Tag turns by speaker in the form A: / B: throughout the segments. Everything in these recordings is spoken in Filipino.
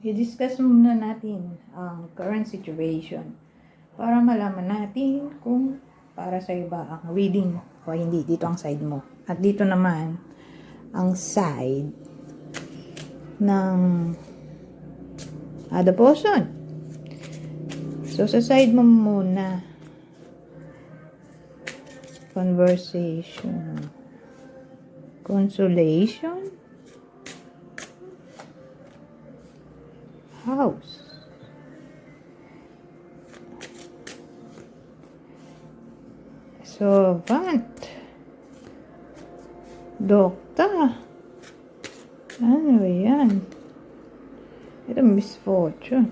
A: i-discuss muna natin ang current situation para malaman natin kung para sa iba ang reading o hindi. Dito ang side mo. At dito naman ang side ng other person. So, sa side mo muna. Conversation. Consolation. House. Servant. Dokta. Ano yan? Ito misfortune.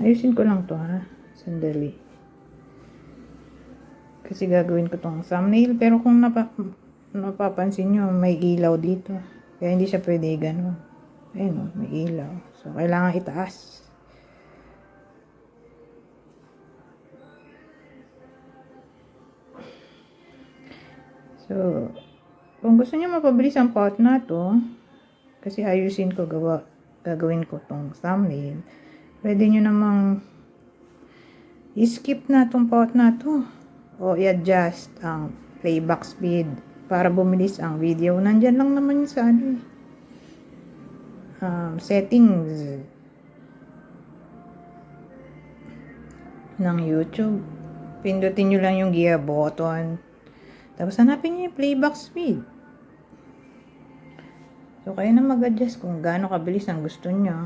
A: Ayusin ko lang to ha. Sandali. Kasi gagawin ko tong thumbnail. Pero kung napa, napapansin nyo, may ilaw dito. Kaya hindi siya pwede ganun. Ayun o, may ilaw. So, kailangan itaas. So, kung gusto niyo mapabilis ang part na to, kasi ayusin ko gawa, gagawin ko tong thumbnail, pwede nyo namang i-skip na tong part na to o i-adjust ang playback speed para bumilis ang video. Nandyan lang naman yun sa ano eh. um, settings ng YouTube. Pindutin nyo lang yung gear button. Tapos hanapin nyo yung playback speed. So, kayo na mag-adjust kung gaano kabilis ang gusto nyo.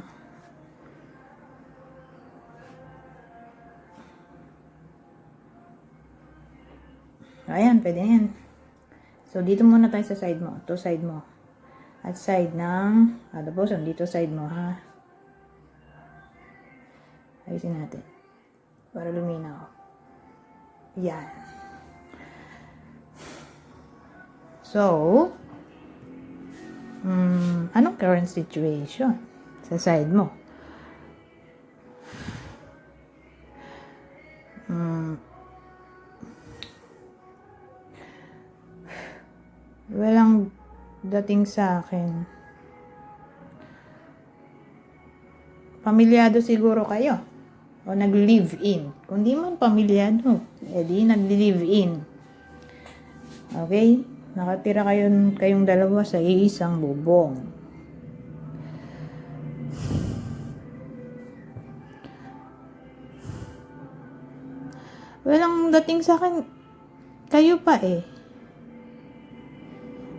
A: Ayan, pwede yan. So, dito muna tayo sa side mo. To side mo. At side ng, tapos, dito side mo, ha? Ayusin natin. Para luminaw. Yan. So, um, anong current situation sa side mo? Dating sa akin. Pamilyado siguro kayo. O nag-live in. Kung di man pamilyado, edi nag-live in. Okay? Nakatira kayong, kayong dalawa sa iisang bubong. Walang dating sa akin, kayo pa eh.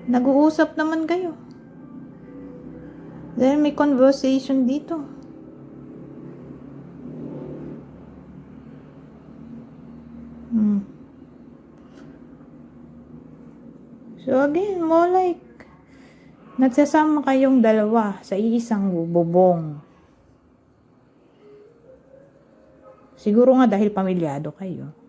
A: Nag-uusap naman kayo. Dahil may conversation dito. Hmm. So again, more like nagsasama kayong dalawa sa iisang bubong. Siguro nga dahil pamilyado kayo.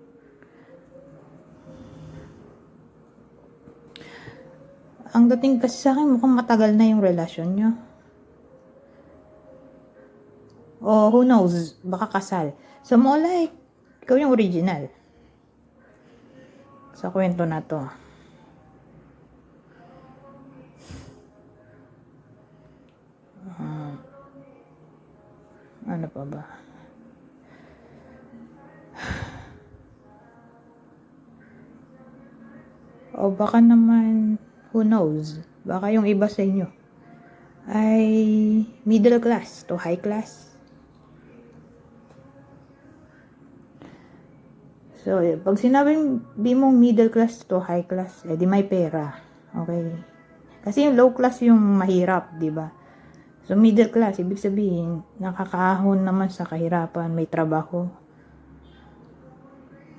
A: Ang dating kasi sa akin, mukhang matagal na yung relasyon nyo. O who knows, baka kasal. So more like, ikaw yung original. Sa kwento na to. Ah, ano pa ba? O baka naman, who knows, baka yung iba sa inyo ay middle class to high class. So, pag sinabing di mong middle class to high class, eh di may pera. Okay? Kasi yung low class yung mahirap, di ba? So, middle class, ibig sabihin, nakakahon naman sa kahirapan, may trabaho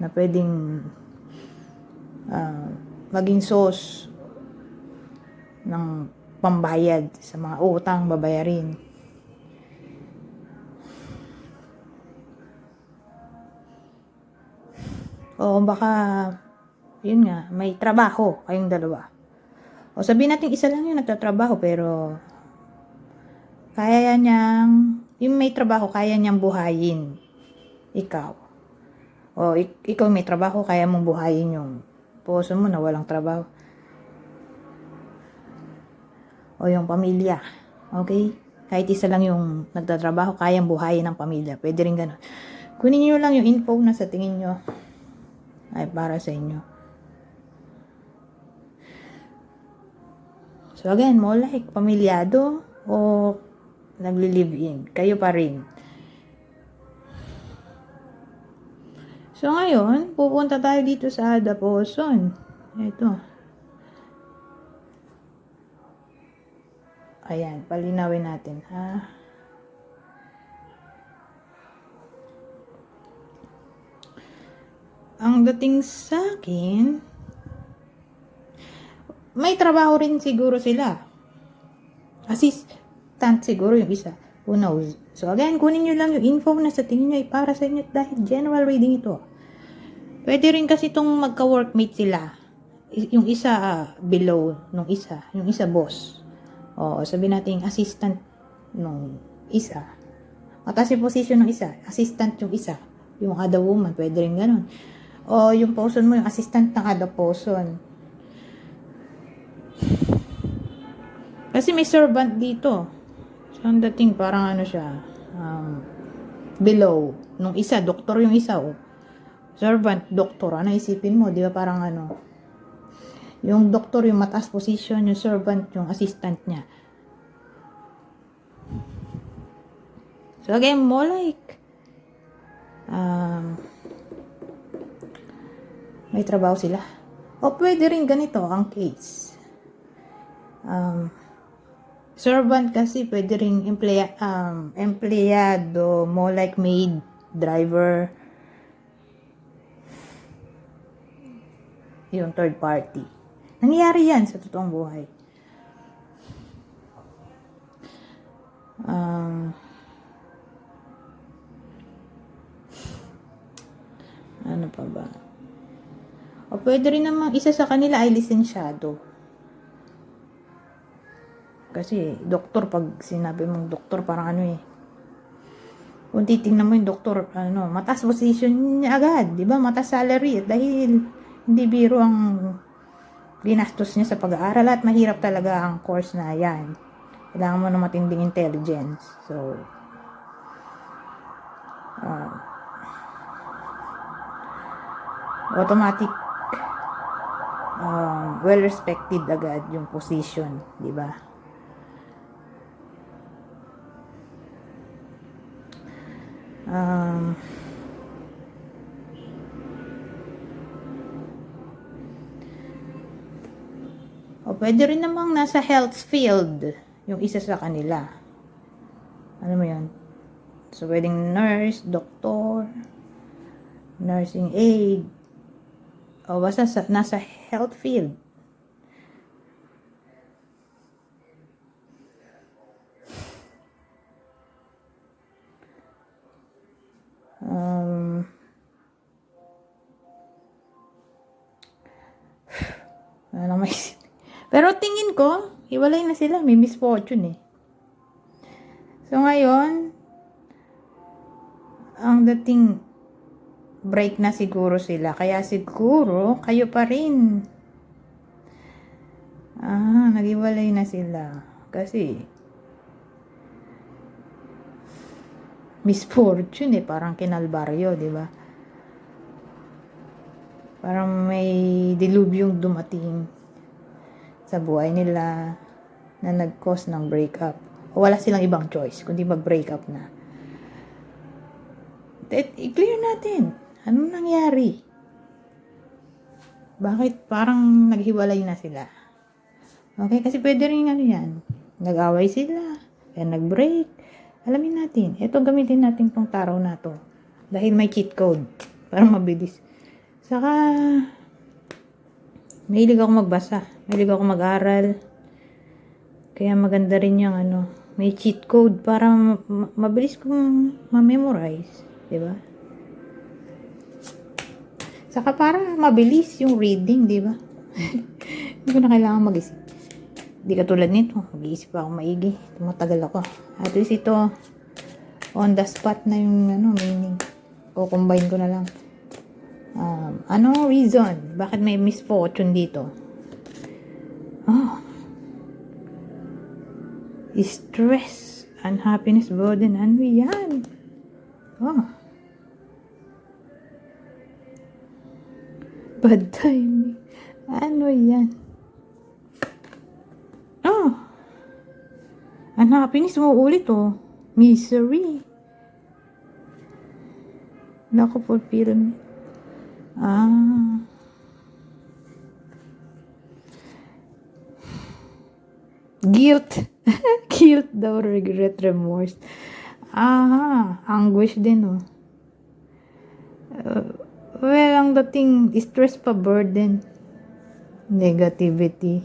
A: na pwedeng ah, maging source ng pambayad sa mga utang babayarin. O baka, yun nga, may trabaho kayong dalawa. O sabihin natin isa lang yung nagtatrabaho pero kaya niyang, yung may trabaho, kaya niyang buhayin ikaw. O ik- ikaw may trabaho, kaya mong buhayin yung puso mo na walang trabaho. O yung pamilya. Okay? Kahit isa lang yung nagtatrabaho, kayang buhayin ng pamilya. Pwede rin ganun. Kunin nyo lang yung info na sa tingin nyo ay para sa inyo. So again, mo like pamilyado o nagli-live-in. Kayo pa rin. So ngayon, pupunta tayo dito sa Adaposon. Ito. Ayan, palinawin natin ha. Ang dating sa akin, may trabaho rin siguro sila. Assistant siguro yung isa. Who knows? So again, kunin nyo lang yung info na sa tingin nyo ay para sa inyo dahil general reading ito. Pwede rin kasi itong magka-workmate sila. Yung isa ah, below nung isa. Yung isa boss. O sabi natin assistant nung isa. Mataas yung position ng isa. Assistant yung isa. Yung other woman. Pwede rin ganun. O yung person mo, yung assistant ng other person. Kasi may servant dito. So, ang dating parang ano siya, um, below. Nung isa, doktor yung isa, oh. Servant, doktor. Ano isipin mo? Di ba parang ano? Yung doktor yung mataas position, yung servant yung assistant niya. So again, more like, um, may trabaho sila. O pwede rin ganito ang case. Um, servant kasi pwede rin empleya, um, empleyado, more like maid, driver, yung third party. Nangyayari yan sa totoong buhay. Um, ano pa ba? O pwede rin namang isa sa kanila ay lisensyado. Kasi doktor, pag sinabi mong doktor, parang ano eh. Kung titingnan mo yung doktor, ano, mataas position niya agad, di ba? Mataas salary. Dahil hindi biro ang ginastos niya sa pag-aaral at mahirap talaga ang course na yan. Kailangan mo ng matinding intelligence. So, ah, automatic um, well respected agad yung position, di ba? Um, o pwede rin namang nasa health field yung isa sa kanila. Ano mo yun? So, pwedeng nurse, doktor, nursing aid, o basta sa, nasa health field. Pero tingin ko, hiwalay na sila. May misfortune eh. So ngayon, ang dating break na siguro sila. Kaya siguro, kayo pa rin. Ah, naghiwalay na sila. Kasi, misfortune eh. Parang kinalbaryo, di ba? Parang may dilubyong dumating sa buhay nila na nag-cause ng breakup. O wala silang ibang choice, kundi mag-breakup na. I-clear natin. Anong nangyari? Bakit parang naghiwalay na sila? Okay, kasi pwede rin ano yan. Nag-away sila. Kaya nag-break. Alamin natin. Ito gamitin natin tong taraw na to. Dahil may cheat code. Para mabilis. Saka, mahilig ako magbasa. Mahilig ako mag-aral. Kaya maganda rin yung ano, may cheat code para ma- ma- mabilis kong ma-memorize. Di ba? Saka para mabilis yung reading, di ba? Hindi ko na kailangan mag-isip. Hindi katulad nito. Mag-iisip ako maigi. Tumatagal ako. At least ito, on the spot na yung ano, meaning. O combine ko na lang. Um, ano reason? Bakit may misfortune dito? Oh. stress, unhappiness, burden, ano yan? Oh. Bad timing. Ano yan? Oh. Unhappiness, umuulit oh. Misery. Naku, fulfillment. Ah. Guilt. Guilt daw, regret, remorse. Aha, anguish din, oh. Uh, well, ang dating stress pa, burden. Negativity.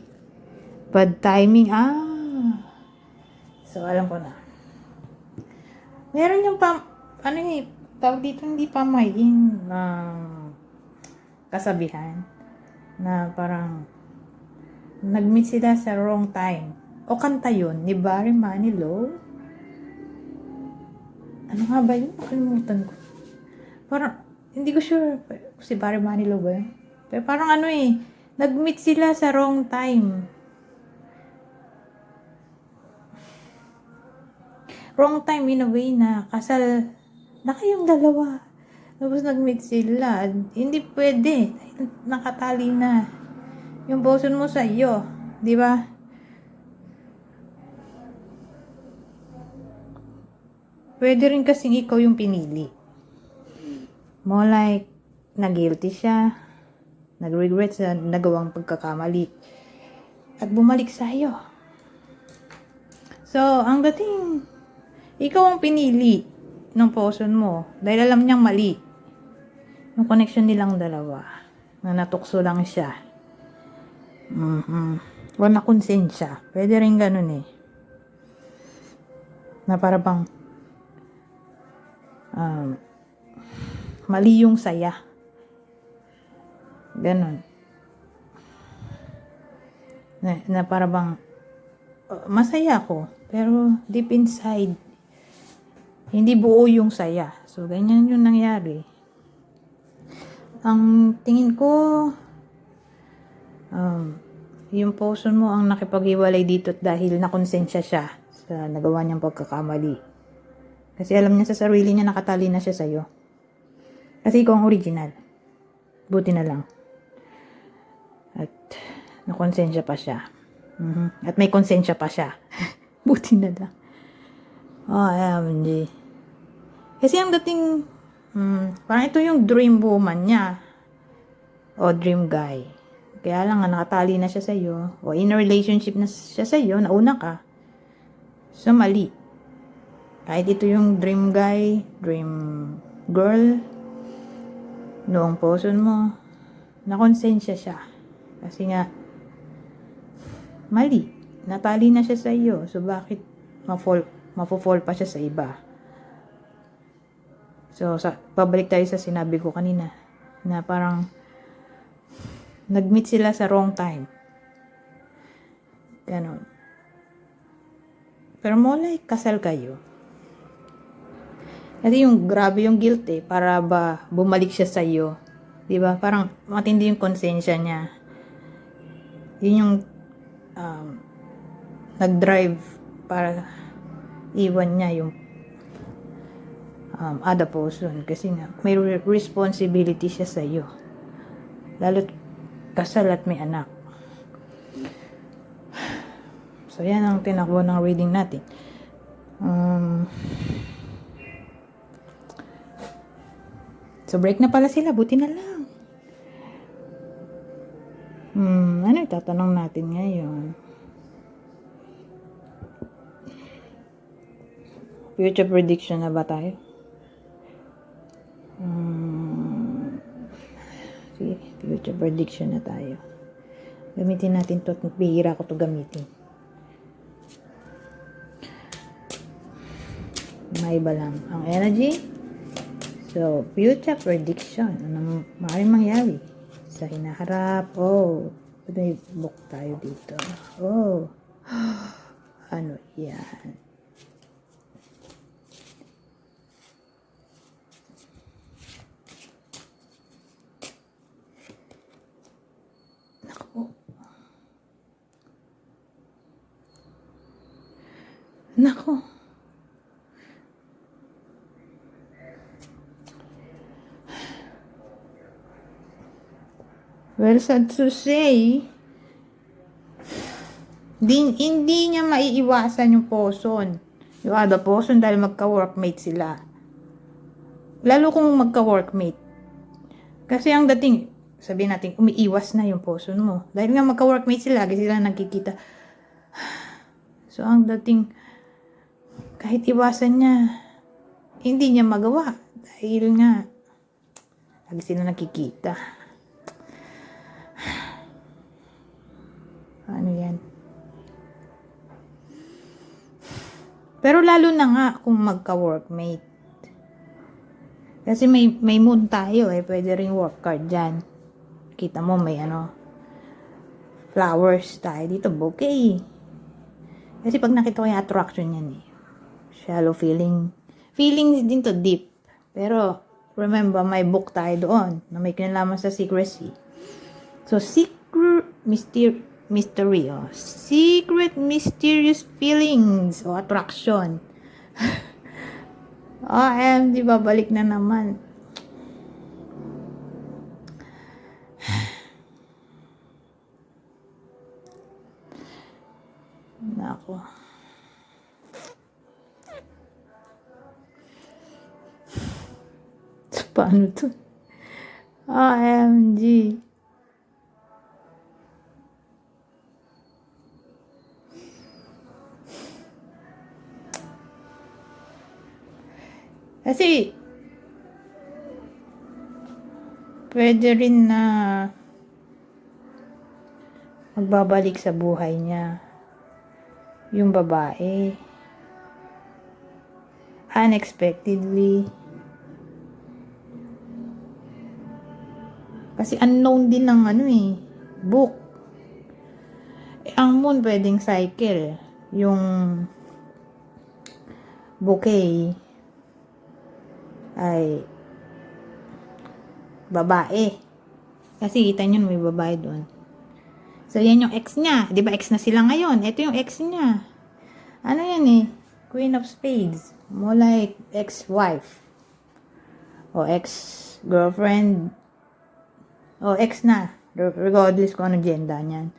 A: Bad timing. Ah. So, alam ko na. Meron yung pam... Ano eh, tawag dito hindi pa may ng kasabihan na parang nag-meet sila sa wrong time. O kanta yun, ni Barry Manilow. Ano nga ba yun? Nakalimutan ko. Parang, hindi ko sure kung si Barry Manilow ba yun. Pero parang ano eh, nag-meet sila sa wrong time. Wrong time in a way na kasal na kayong dalawa. Tapos nag-meet sila. Hindi pwede. Nakatali na. Yung boson mo sa iyo. Di ba? Pwede rin kasing ikaw yung pinili. More like, na-guilty siya. Nag-regret sa nagawang pagkakamali. At bumalik sa iyo. So, ang dating, ikaw ang pinili ng person mo dahil alam niyang mali yung connection nilang dalawa na natukso lang siya. Mm o nakonsensya pwede rin ganun eh. Na para bang um, mali yung saya. Ganun. Na, na para bang uh, masaya ako. Pero deep inside hindi buo yung saya. So, ganyan yung nangyari. Ang tingin ko, um, yung person mo ang nakipag-iwalay dito dahil nakonsensya siya sa nagawa niyang pagkakamali. Kasi alam niya sa sarili niya nakatali na siya sa'yo. Kasi ikaw ang original. Buti na lang. At nakonsensya pa siya. Mhm. At may konsensya pa siya. Buti na lang. Oh, OMG. Kasi ang dating, hmm, parang ito yung dream woman niya. O dream guy. Kaya lang nakatali na siya sa'yo. O in a relationship na siya sa'yo, nauna ka. So, mali. Kahit ito yung dream guy, dream girl, noong person mo, nakonsensya siya. Kasi nga, mali. Natali na siya sa iyo. So, bakit ma-fall, mapofall pa siya sa iba? So, sa, pabalik tayo sa sinabi ko kanina na parang nag-meet sila sa wrong time. Ganon. Pero mo like kasal kayo. Kasi yung grabe yung guilt eh, para ba bumalik siya sa iyo. 'Di ba? Parang matindi yung konsensya niya. Yun yung um, nag-drive para iwan niya yung um, other person kasi nga may re- responsibility siya sa iyo. Lalo kasal at may anak. So yan ang tinakbo ng reading natin. Um, so break na pala sila, buti na lang. Hmm, ano itatanong natin ngayon? Future prediction na ba tayo? Prediction na tayo. Gamitin natin to. Bihira ko to gamitin. May iba lang. Ang energy. So, future prediction. Anong maaaring mangyari sa hinaharap? Oh, may book tayo dito. Oh, ano yan? Nako. Well, sad to say, Di, hindi niya maiiwasan yung poson. Yung other poson dahil magka-workmate sila. Lalo kung magka-workmate. Kasi ang dating, sabihin natin, umiiwas na yung poson mo. Dahil nga magka-workmate sila, lagi sila nagkikita. So, ang dating, kahit iwasan niya, hindi niya magawa. Dahil nga, lagi sila nagkikita. Pero lalo na nga kung magka-workmate. Kasi may, may moon tayo eh. Pwede ring work card dyan. Kita mo may ano. Flowers tayo dito. Bouquet. Kasi pag nakita ko yung attraction yan eh. Shallow feeling. Feelings din to deep. Pero remember, may book tayo doon na may kinalaman sa secrecy. So, secret, mystery, mystery, oh. Secret mysterious feelings o attraction. OM, di ba? Balik na naman. Nako. Paano to? OMG. Kasi, pwede rin na magbabalik sa buhay niya yung babae. Unexpectedly. Kasi unknown din ng ano eh, book. Eh, ang moon pwedeng cycle. Yung bouquet ay babae. Kasi kita nyo may babae doon. So, yan yung ex niya. Di ba ex na sila ngayon? Ito yung ex niya. Ano yan eh? Queen of Spades. More like ex-wife. O ex-girlfriend. O ex na. Regardless kung ano gender niyan.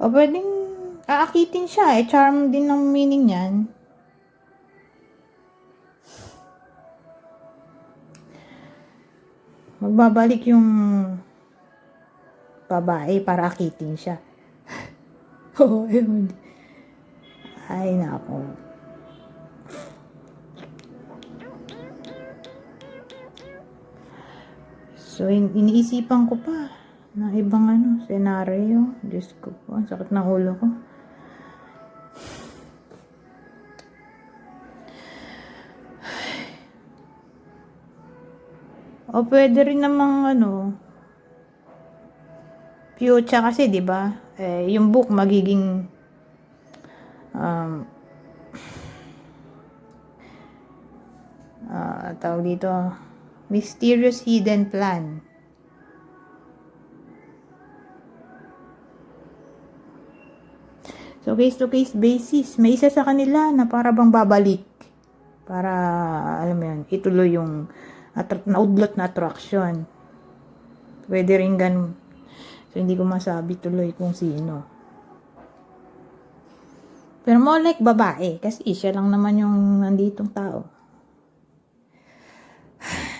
A: O pwedeng aakitin siya. Eh, charm din ng meaning niyan. Magbabalik yung babae para akitin siya. Oo, Ay, nako. So, in- iniisipan ko pa na ibang ano, senaryo. Diyos ko po, sakit ng ulo ko. O pwede rin namang ano, future kasi, di ba? Eh, yung book magiging um, ah tawag dito, mysterious hidden plan. So, case to case basis. May isa sa kanila na para bang babalik. Para, alam mo yun, ituloy yung attra- naudlot na attraction. Pwede rin ganun. So, hindi ko masabi tuloy kung sino. Pero more like babae. Kasi siya lang naman yung nanditong tao.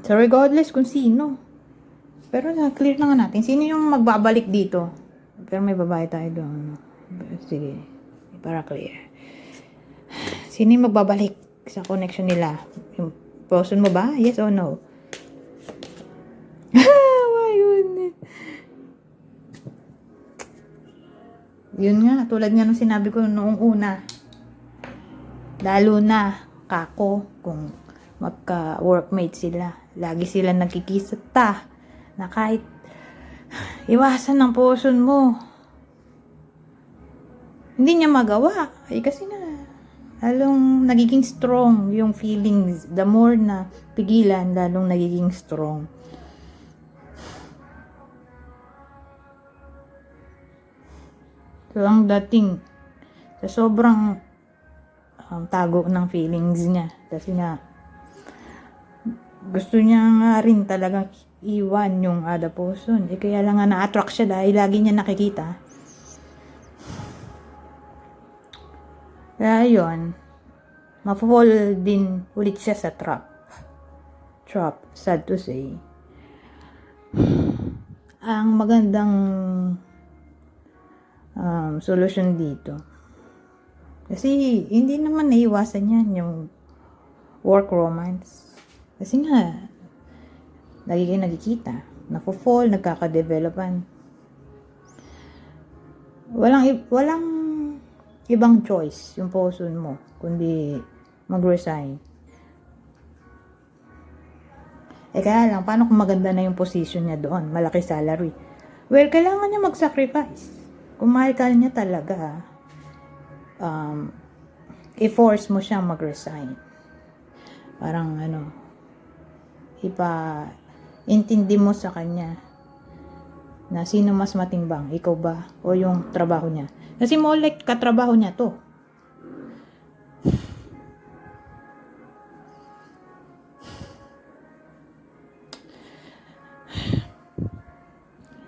A: So, regardless kung sino. Pero na, clear na nga natin. Sino yung magbabalik dito? Pero may babae tayo doon. Sige. Para clear. Sino yung magbabalik sa connection nila? Yung person mo ba? Yes or no? Why goodness. Yun nga, tulad nga nung sinabi ko noong una. Lalo na, kako, kung magka-workmate sila. Lagi sila nagkikisata na kahit iwasan ng poson mo. Hindi niya magawa. Ay, kasi na, lalong nagiging strong yung feelings. The more na pigilan, lalong nagiging strong. So, ang dating sa so, sobrang um, tago ng feelings niya. Kasi nga, gusto niya nga rin talagang iwan yung other person. Eh, kaya lang nga na-attract siya dahil lagi niya nakikita Kaya yun, ma-fall din ulit siya sa trap. Trap, sad to say. Ang magandang um, solusyon dito. Kasi hindi naman naiwasan yan yung work romance. Kasi nga, lagi kayo nagkikita. Nafo-fall, nagkaka-developan. Walang, walang ibang choice yung person mo, kundi mag-resign. Eh kaya lang, paano kung maganda na yung position niya doon? Malaki salary. Well, kailangan niya mag-sacrifice. Kung mahal niya talaga, um, i-force mo siyang mag-resign. Parang ano, ipa, intindi mo sa kanya na sino mas matimbang, ikaw ba o yung trabaho niya. Kasi mo like katrabaho niya to.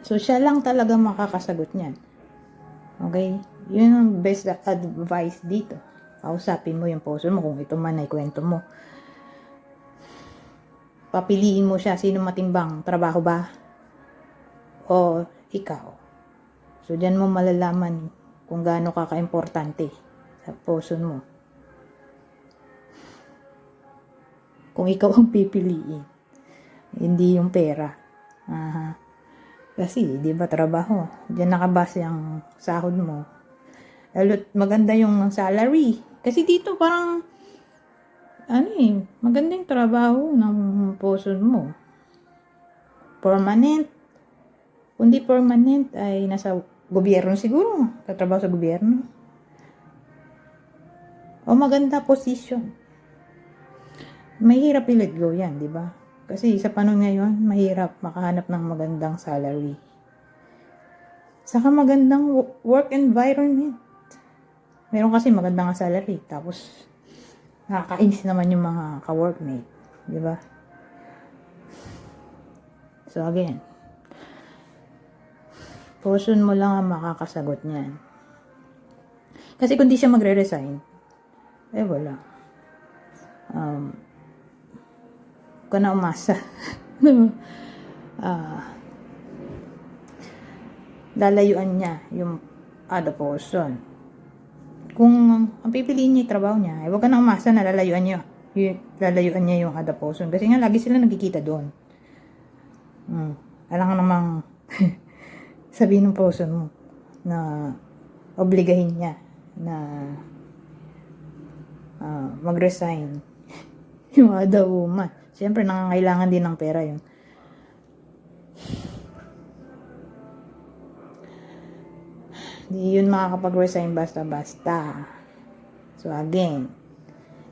A: So, siya lang talaga makakasagot niyan. Okay? Yun ang best advice dito. Kausapin mo yung puso mo kung ito man ay kwento mo. Papiliin mo siya sino matimbang, trabaho ba? O ikaw. So, diyan mo malalaman kung gaano ka kaimportante sa puso mo. Kung ikaw ang pipiliin. Hindi yung pera. Aha. Kasi, di ba, trabaho. Diyan nakabase ang sahod mo. Lalo't maganda yung salary. Kasi dito parang, ano eh, maganda yung trabaho ng puso mo. Permanent. Kundi permanent ay nasa gobyerno siguro. Tatrabaho sa gobyerno. O maganda position. Mahirap i-let go yan, di ba? Kasi sa panahon ngayon, mahirap makahanap ng magandang salary. Saka magandang wo- work environment. Meron kasi magandang salary. Tapos, nakakainis naman yung mga ka-workmate. Di ba? So again, portion mo lang ang makakasagot niyan. Kasi kung di siya magre-resign, eh wala. Um, ka na umasa. Ah, lalayuan niya yung other person. Kung ang pipiliin niya yung trabaho niya, eh, huwag ka na umasa na lalayuan niya, lalayuan niya yung other person. Kasi nga, lagi sila nagkikita doon. Hmm. Alam ka namang sabihin ng person mo na obligahin niya na ah, mag-resign yung other woman. Siyempre, nangangailangan din ng pera yun. Hindi yun makakapag-resign basta-basta. So, again,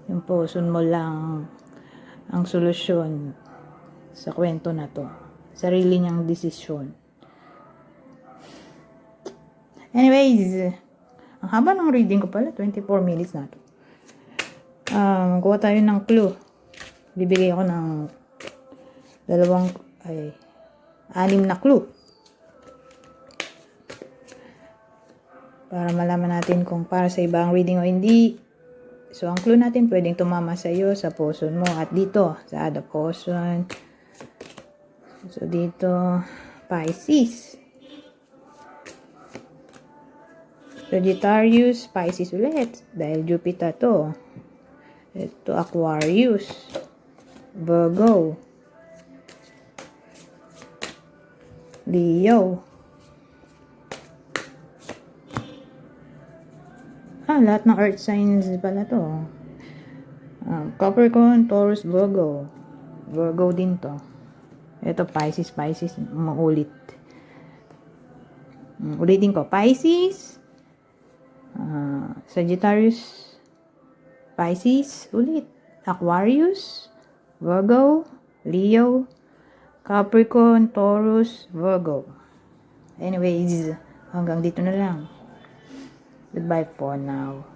A: yung puson mo lang ang solusyon sa kwento na to. Sarili niyang desisyon. Anyways, ang haba ng reading ko pala, 24 minutes na to. Um, kuha tayo ng clue. Bibigay ako ng dalawang, ay, anim na clue. Para malaman natin kung para sa iba ang reading o hindi. So, ang clue natin pwedeng tumama sa iyo, sa puso mo, at dito, sa other person. So, dito, Pisces. Sagittarius, Pisces ulit. Dahil Jupiter to. Ito, Aquarius. Virgo. Leo. Ah, lahat ng earth signs pala to. Um, Capricorn, Taurus, Virgo. Virgo din to. Ito, Pisces, Pisces. Maulit. Um, ulitin ko. Pisces. Ah, Sagittarius. Pisces. Ulit. Aquarius. Virgo. Leo. Capricorn, Taurus, Virgo. Anyways, hanggang dito na lang. Goodbye for now.